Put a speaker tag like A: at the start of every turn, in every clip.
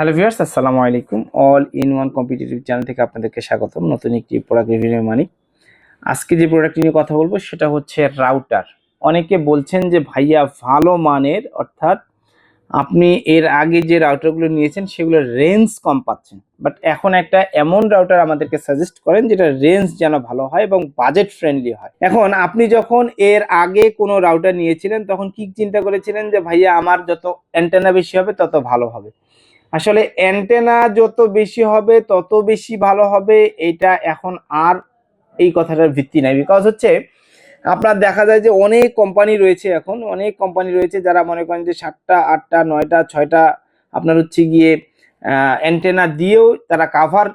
A: Hello viewers, আসসালামু আলাইকুম। All in one competitive channel থেকে আপনাদেরকে স্বাগতম। নতুন একটি প্রোডাক্ট রিভিউ মানি আজকে যে প্রোডাক্ট নিয়ে কথা বলব, সেটা হচ্ছে রাউটার অনেকে বলছেন যে, ভাইয়া, ভালো মানের, অর্থাৎ আপনি এর আগে যে রাউটারগুলো নিয়েছেন সেগুলোর রেঞ্জ কম পাচ্ছেন। বাট এখন একটা এমন রাউটার আমাদেরকে সাজেস্ট করেন, যেটা রেঞ্জ যেন ভালো হয় এবং বাজেট ফ্রেন্ডলি হয়। এখন আপনি যখন এর আগে কোনো রাউটার নিয়েছিলেন, তখন কি চিন্তা করেছিলেন যে, ভাইয়া, আমার যত অ্যান্টেনা বেশি হবে, তত ভালো হবে। আসলে অ্যান্টেনা যত বেশি হবে, তত বেশি ভালো হবে, এটা এখন আর এই কথাটার ভিত্তি নাই। বিকজ হচ্ছে, আপনার দেখা যায় যে অনেক কোম্পানি রয়েছে এখন, অনেক কোম্পানি রয়েছে যারা মনে করেন যে সাতটা, আটটা, নয়টা, ছয়টা আপনার হচ্ছে গিয়ে অ্যান্টেনা দিয়েও তারা কাভার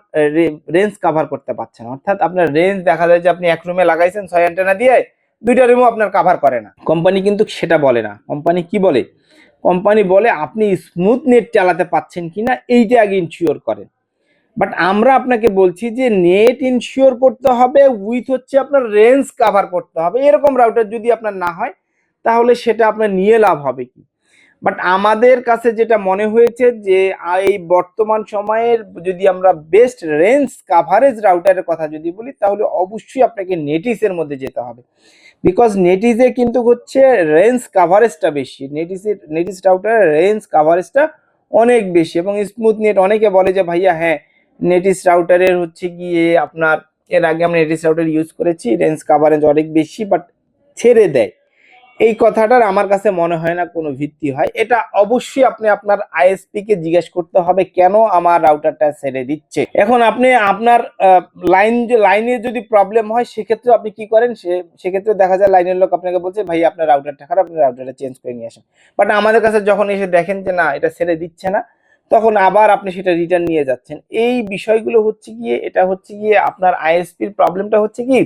A: রেঞ্জ কাভার করতে পারছে না। অর্থাৎ আপনার রেঞ্জ দেখা যায় যে আপনি এক রুমে লাগাইছেন ছয় অ্যান্টেনা দিয়ে, দুইটা রুমও আপনার কাভার করে না। কোম্পানি কিন্তু সেটা বলে না। কোম্পানি কি বলে? কোম্পানি বলে আপনি স্মুথ নেট চালাতে পাচ্ছেন কিনা এইটা আগে ইনশিওর করেন। বাট আমরা আপনাকে বলছি যে নেট ইনশিওর করতে হবে উইথ হচ্ছে আপনার রেঞ্জ কাভার করতে হবে। এরকম রাউটার যদি আপনার না হয়, তাহলে সেটা আপনার নিয়ে লাভ হবে কি? বাট আমাদের কাছে যেটা মনে হয়েছে যে, এই বর্তমান সময়ের যদি আমরা বেস্ট রেঞ্জ কাভারেজ রাউটারের কথা যদি বলি, তাহলে অবশ্যই আপনাকে নেটিসের মধ্যে যেতে হবে। বিকজ নেটিজে কিন্তু হচ্ছে রেঞ্জ কাভারেজটা বেশি। নেটিসের নেটিস রাউটারের রেঞ্জ কাভারেজটা অনেক বেশি এবং স্মুথ নেট অনেকে বলে যে, ভাইয়া হ্যাঁ নেটিস রাউটারের হচ্ছে গিয়ে আপনার, এর আগে আমরা নেটিস রাউটার ইউজ করেছি রেঞ্জ কাভারেজ অনেক বেশি বাট ছেড়ে দেয়। এই কথাটার আমার কাছে মনে হয় না কোনো ভিত্তি হয়। এটা অবশ্যই আপনি আপনার আইএসপি কে জিজ্ঞেস করতে হবে, কেন আমার রাউটারটা ছেড়ে দিচ্ছে? এখন আপনি আপনার লাইন লাইনে যদি প্রবলেম হয়, সেক্ষেত্রে আপনি কি করেন? সেক্ষেত্রে দেখা যায় লাইনের লোক আপনাকে বলছে, ভাই, আপনার রাউটারটা খারাপ, আপনি রাউটারটা চেঞ্জ করে নিয়ে আসেন। বাট আমাদের কাছে যখন এসে দেখেন যে, না, এটা ছেড়ে দিচ্ছে না, তখন আবার আপনি সেটা রিটার্ন নিয়ে যাচ্ছেন। এই বিষয়গুলো হচ্ছে গিয়ে, এটা হচ্ছে গিয়ে আপনার আইএসপির প্রবলেমটা হচ্ছে কি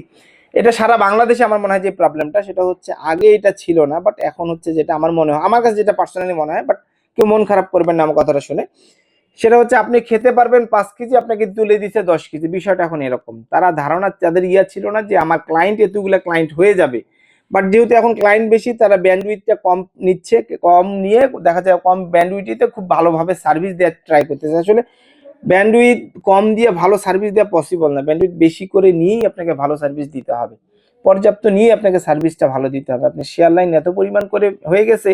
A: এটা সারা বাংলাদেশে আমার মনে হয় যে প্রবলেমটা সেটা হচ্ছে আগে এটা ছিল না বাট এখন হচ্ছে যেটা আমার মনে হয়, আমার কাছে যেটা পার্সোনালি মনে হয় বাট কেউ মন খারাপ করবেন না আমার কথাটা শুনে। সেটা হচ্ছে আপনি খেতে পারবেন পাঁচ কেজি, আপনাকে তুলে দিচ্ছে দশ কেজি, বিষয়টা এখন এরকম। তারা ধারণা তাদের ইয়া ছিল না যে আমার ক্লায়েন্ট এতগুলো ক্লায়েন্ট হয়ে যাবে। বাট যেহেতু এখন ক্লায়েন্ট বেশি, তারা ব্যান্ডউইথটা কম নিচ্ছে, কম নিয়ে দেখা যায় কম ব্যান্ডউইথে খুব ভালোভাবে সার্ভিস দেওয়ার ট্রাই করতেছে। আসলে ব্যান্ডউইথ কম দিয়ে ভালো সার্ভিস দেওয়া পসিবল না। ব্যান্ডউইথ বেশি করে নিয়েই আপনাকে ভালো সার্ভিস দিতে হবে। পর্যাপ্ত নিয়ে আপনাকে সার্ভিসটা ভালো দিতে হবে। আপনি শেয়ার লাইন এত পরিমাণ করে হয়ে গেছে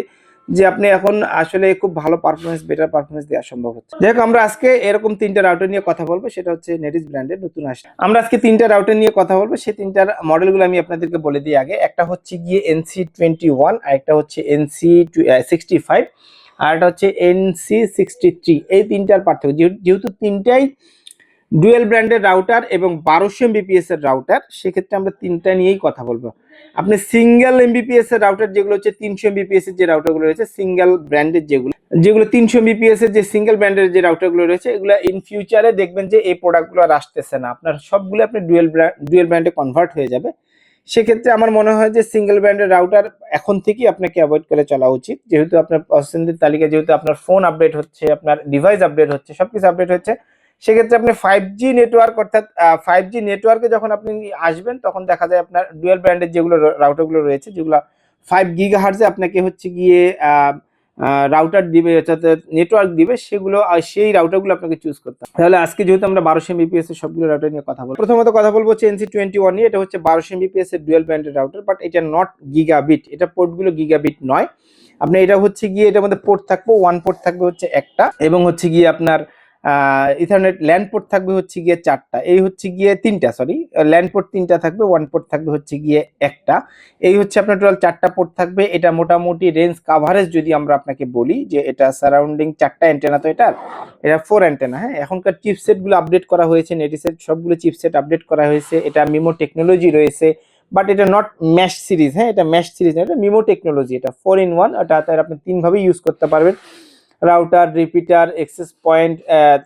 A: যে আপনি এখন আসলে খুব ভালো পারফরমেন্স বেটার পারফরমেন্স দেওয়া সম্ভব হচ্ছে। যাই আমরা আজকে এরকম তিনটা রাউটার নিয়ে কথা বলব। সেটা হচ্ছে নেটিস ব্র্যান্ডের নতুন আসে আমরা আজকে তিনটা রাউটার নিয়ে কথা বলব। সেই তিনটার মডেলগুলো আমি আপনাদেরকে বলে দিই আগে। একটা হচ্ছে গিয়ে এনসি টোয়েন্টি ওয়ান আর একটা হচ্ছে এনসি সিক্সটি ফাইভ আর একটা হচ্ছে এনসি সিক্সটি থ্রি এই তিনটার পার্থক্য, যেহেতু- তিনটাই ডুয়েল ব্র্যান্ডের রাউটার এবং বারোশো এমবিপিএস এর রাউটার সেক্ষেত্রে আমরা তিনটা নিয়েই কথা বলব। আপনি সিঙ্গেল এমবিপিএস এর রাউটার যেগুলো হচ্ছে, তিনশো এমবিপিএস এর যে রাউটারগুলো রয়েছে সিঙ্গেল ব্র্যান্ডের যেগুলো যেগুলো তিনশো এমবিপিএস এর যে সিঙ্গেল ব্র্যান্ডের যে রাউটারগুলো রয়েছে, এগুলো ইন ফিউচারে দেখবেন যে এই প্রোডাক্টগুলো আর আসতেছে না। আপনার সবগুলো আপনি ডুয়েল ব্র্যান্ড ডুয়েল ব্র্যান্ডে কনভার্ট হয়ে যাবে। সেক্ষেত্রে আমার মনে হয় যে সিঙ্গেল ব্র্যান্ডের রাউটার এখন থেকেই আপনাকে অ্যাভয়েড করে চলা উচিত। যেহেতু আপনার পছন্দের তালিকা যেহেতু আপনার ফোন আপডেট হচ্ছে, আপনার ডিভাইস আপডেট হচ্ছে সব কিছু আপডেট হচ্ছে, সেক্ষেত্রে আপনি ফাইভ জি নেটওয়ার্ক অর্থাৎ ফাইভ জি নেটওয়ার্কে যখন আপনি আসবেন, তখন দেখা যায় আপনার ডুয়েল ব্র্যান্ডের যেগুলো রাউটারগুলো রয়েছে, যেগুলো ফাইভ গিগা হার্জে আপনাকে হচ্ছে গিয়ে রাউটার দিবে অর্থাৎ নেটওয়ার্ক দিবে, সেগুলো সেই রাউটারগুলো আপনাকে চুজ করতে হবে। তাহলে আজকে যেহেতু আমরা বারোশো এমবিপিএস এর সবগুলো রাউটার নিয়ে কথা বলব প্রথমত কথা বলব হচ্ছে এনসি টোয়েন্টি ওয়ান নিয়ে, এটা হচ্ছে বারোশো এমবিপিএস এর ডুয়েল ব্যান্ডের রাউটার বাট এটা নট গিগাবিট এটা পোর্টগুলো গিগাবিট নয়। আপনি এটা হচ্ছে গিয়ে, এটার মধ্যে পোর্ট থাকবে ওয়ান পোর্ট থাকবে হচ্ছে একটা, এবং হচ্ছে গিয়ে আপনার ইথারনেট ল্যান্ড পোর্ট থাকবে হচ্ছে গিয়ে চারটা। এই হচ্ছে গিয়ে তিনটা সরি ল্যান্ড পোর্ট তিনটা থাকবে, ওয়ান পোর্ট থাকবে হচ্ছে গিয়ে একটা। এই হচ্ছে আপনার টোটাল চারটা পোর্ট থাকবে। এটা মোটামুটি রেঞ্জ কাভারেজ যদি আমরা আপনাকে বলি যে এটা সারাউন্ডিং চারটা অ্যান্টেনা তো এটার, এটা ফোর অ্যান্টেনা হ্যাঁ? এখনকার চিপসেটগুলো আপডেট করা হয়েছে নেটিসেট সবগুলো চিপসেট আপডেট করা হয়েছে। এটা মিমো টেকনোলজি রয়েছে বাট এটা নট ম্যাশ সিরিজ হ্যাঁ? এটা ম্যাশ সিরিজ না, এটা মিমো টেকনোলজি এটা ফোর ইন ওয়ান এটা তার আপনি তিনভাবে ইউজ করতে পারবেন। রাউটার রিপিটার এক্সেস পয়েন্ট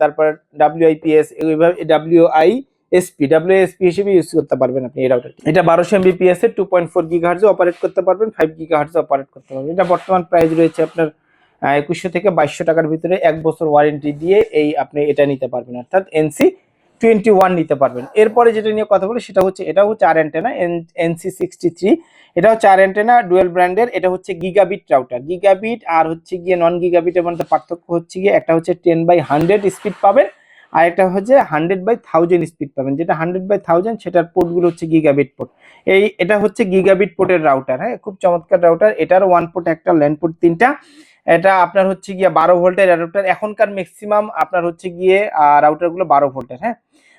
A: তারপর ডাব্লিউআইপিএস এইভাবে ডাব্লিউআই এসপি ডাব্লিউএসপি হিসেবে ইউজ করতে পারবেন আপনি এই রাউটার এটা বারোশো এমবিপিএস এর টু পয়েন্ট ফোর গিগাহার্জে অপারেট করতে পারবেন ফাইভ গিগাহার্জে অপারেট করতে পারবেন। এটা বর্তমান প্রাইস রয়েছে আপনার একুশশো থেকে বাইশশো টাকার ভিতরে এক বছর ওয়ারেন্টি দিয়ে এই আপনি এটা নিতে পারবেন। অর্থাৎ এনসি টোয়েন্টি ওয়ান নিতে পারবেন। এরপরে যেটা নিয়ে কথা বলি, সেটা হচ্ছে, এটা হচ্ছে আর অ্যান্টেনা এনসি সিক্সটি থ্রি এটা হচ্ছে আর অ্যান্টেনা ডুয়েল ব্র্যান্ডের এটা হচ্ছে গিগাবিট রাউটার গিগাবিট আর হচ্ছে গিয়ে নন গিগাবিটের মধ্যে পার্থক্য হচ্ছে গিয়ে, একটা হচ্ছে টেন বাই হান্ড্রেড স্পিড পাবেন, আর একটা হচ্ছে হান্ড্রেড বাই থাউজেন্ড স্পিড পাবেন। যেটা হান্ড্রেড বাই থাউজেন্ড সেটার পোর্টগুলো হচ্ছে গিগাবিট পোর্ট এই, এটা হচ্ছে গিগাবিট পোর্টের রাউটার হ্যাঁ? খুব চমৎকার রাউটার এটার ওয়ান পোর্ট একটা ল্যান্ড পোর্ট তিনটা। এটা আপনার হচ্ছে গিয়ে বারো ভোল্টের রাউটার এখনকার ম্যাক্সিমাম আপনার হচ্ছে গিয়ে রাউটারগুলো বারো ভোল্টের হ্যাঁ?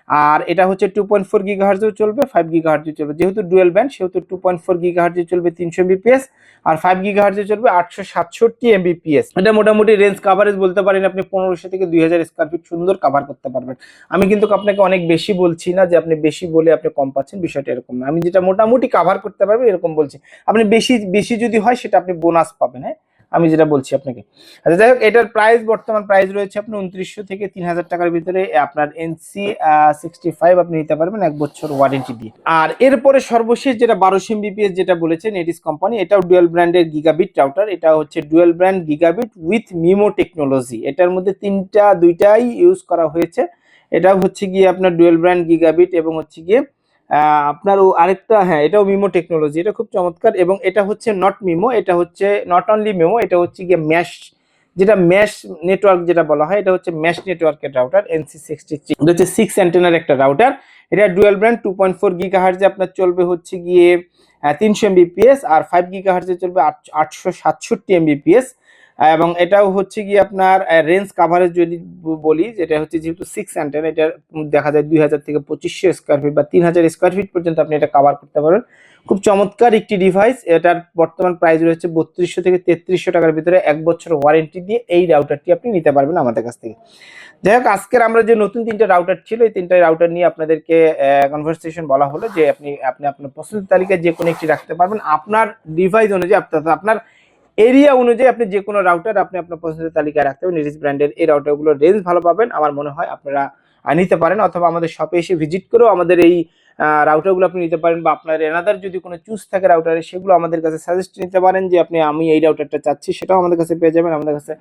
A: আর এটা হচ্ছে টু পয়েন্ট ফোর গিগা হার্জেও চলবে ফাইভ গিগা হার্জেও চলবে। যেহেতু ডুয়েল ব্যান্ড সেহেতু টু পয়েন্ট ফোর গিগা হার্জে চলবে তিনশো এমবিপিএস আর ফাইভ গিগা হার্জে চলবে আটশো সাতষট্টি এমবিপিএস এটা মোটামুটি রেঞ্জ কাভারেজ বলতে পারেন আপনি পনেরোশো থেকে দুই হাজার স্কোয়ার ফিট সুন্দর কাভার করতে পারবেন। আমি কিন্তু আপনাকে অনেক বেশি বলছি না যে আপনি বেশি বলে আপনি কম পাচ্ছেন, বিষয়টা এরকম না। আমি যেটা মোটামুটি কাভার করতে পারবেন এরকম বলছি। আপনি বেশি বেশি যদি হয় সেটা আপনি বোনাস পাবেন হ্যাঁ? আমি যেটা বলছি আপনাকে। আচ্ছা যাই হোক, এটার প্রাইস বর্তমান প্রাইস রয়েছে আপনি উনত্রিশশো থেকে তিন হাজার টাকার ভিতরে আপনার এনসি সিক্সটি ফাইভ আপনি নিতে পারবেন এক বছর ওয়ারেন্টি দিয়ে। আর এরপরে সর্বশেষ যেটা বারোশো এমবিপিএস যেটা বলেছেন এডিস কোম্পানি এটাও ডুয়েল ব্র্যান্ডের গিগাবিট রাউটার এটা হচ্ছে dual brand gigabit with MIMO technology এটার মধ্যে তিনটা, দুইটাই ইউজ করা হয়েছে। এটা হচ্ছে গিয়ে আপনার ডুয়েল ব্র্যান্ড গিগাবিট এবং হচ্ছে গিয়ে আপনার আরেকটা হ্যাঁ এটাও মিমো টেকনোলজি, এটা খুব চমৎকার। এবং এটা হচ্ছে নট মিমো, এটা হচ্ছে নট অনলি মিমো, এটা হচ্ছে গিয়ে ম্যাশ যেটা ম্যাশ নেটওয়ার্ক যেটা বলা হয়, এটা হচ্ছে ম্যাশ নেটওয়ার্কের রাউটার এনসি সিক্সটি থ্রি এটা হচ্ছে সিক্স অ্যান্টেনার একটা রাউটার এটা dual brand two point four giga হার্জে আপনার চলবে হচ্ছে গিয়ে তিনশো এমবিপিএস আর ফাইভ গিগা হার্জে চলবে আটশো সাতষট্টি এমবিপিএস এবং এটাও হচ্ছে গিয়ে আপনার রেঞ্জ কাভারেজ যদি বলি, যেটা হচ্ছে যেহেতু সিক্স অ্যান্টেনা এটা দেখা যায় দুই হাজার থেকে পঁচিশশো স্কোয়ার ফিট বা তিন হাজার স্কোয়ার ফিট পর্যন্ত আপনি এটা কাভার করতে পারবেন। খুব চমৎকার একটি ডিভাইস এটার বর্তমান প্রাইস রয়েছে বত্রিশশো থেকে তেত্রিশশো টাকার ভিতরে এক বছর ওয়ারেন্টি দিয়ে এই রাউটারটি আপনি নিতে পারবেন আমাদের কাছ থেকে। যাই হোক, আজকের আমরা যে নতুন তিনটা রাউটার ছিল, এই তিনটা রাউটার নিয়ে আপনাদেরকে কনভারসেশন বলা হলো যে আপনি আপনি আপনার পছন্দের তালিকায় যে কোনো একটি রাখতে পারবেন। আপনার ডিভাইস অনুযায়ী আপনার এরিয়া অনুযায়ী আপনি যে কোনো রাউটার আপনি আপনার পছন্দের তালিকায় রাখতে পারেন। নিরিস ব্র্যান্ডের এই রাউটারগুলোর রেঞ্জ ভালো পাবেন। আমার মনে হয় আপনারা নিতে পারেন অথবা আমাদের শপে এসে ভিজিট করেও আমাদের এই রাউটারগুলো আপনি নিতে পারেন বা আপনার এনাদার যদি কোনো চুজ থাকে রাউটারে সেগুলো আমাদের কাছে সাজেস্ট নিতে পারেন যে আপনি আমি এই রাউটারটা চাচ্ছি, সেটাও আমাদের কাছে পেয়ে যাবেন। আমাদের কাছে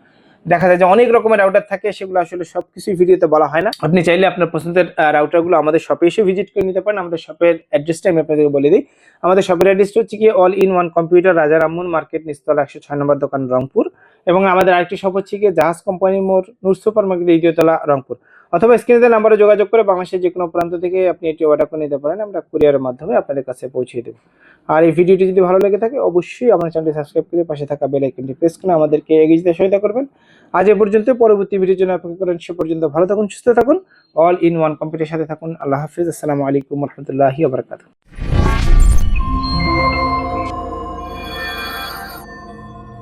A: দেখা যায় যে অনেক রকমের রাউটার থাকে, সেগুলো আসলে সব কিছুই ভিডিওতে বলা হয় না। আপনি চাইলে আপনার পছন্দের রাউটারগুলো আমাদের শপে এসে ভিজিট করে নিতে পারেন। আমাদের শপের অ্যাড্রেসটা আমি আপনাদেরকে বলে দিই। আমাদের শপের অ্যাড্রেসটা হচ্ছে কি অল ইন ওয়ান কম্পিউটার রাজা রামমোহন মার্কেট নিস্তলা একশো ছয় নম্বর দোকান রংপুর। এবং আমাদের আরেকটি শপ হচ্ছে কি জাহাজ কোম্পানি মোড়, নূর সুপার মার্কেট দ্বিতীয়তলা রংপুর। অথবা স্ক্রিনে দেওয়া নাম্বারে যোগাযোগ করে বাংলাদেশের যে কোনো প্রান্ত থেকে আপনি এটি অর্ডার করে নিতে পারেন। আমরা কুরিয়ারের মাধ্যমে আপনাদের কাছে পৌঁছে দেবো। আর এই ভিডিওটি যদি ভালো লেগে থাকে, অবশ্যই আমার চ্যানেলটি সাবস্ক্রাইব করে পাশে থাকা বেল আইকনটি প্রেস করে আমাদেরকে এগিয়ে যেতে সহায়তা করবেন। আজ এ পর্যন্ত, পরবর্তী ভিডিওর জন্য অপেক্ষা করেন। সে পর্যন্ত ভালো থাকুন, সুস্থ থাকুন। অল ইন ওয়ান কম্পিউটারের সাথে থাকুন। আল্লাহ হাফিজ। আসসালামু আলাইকুম রহমতুল্লাহি আবরকাত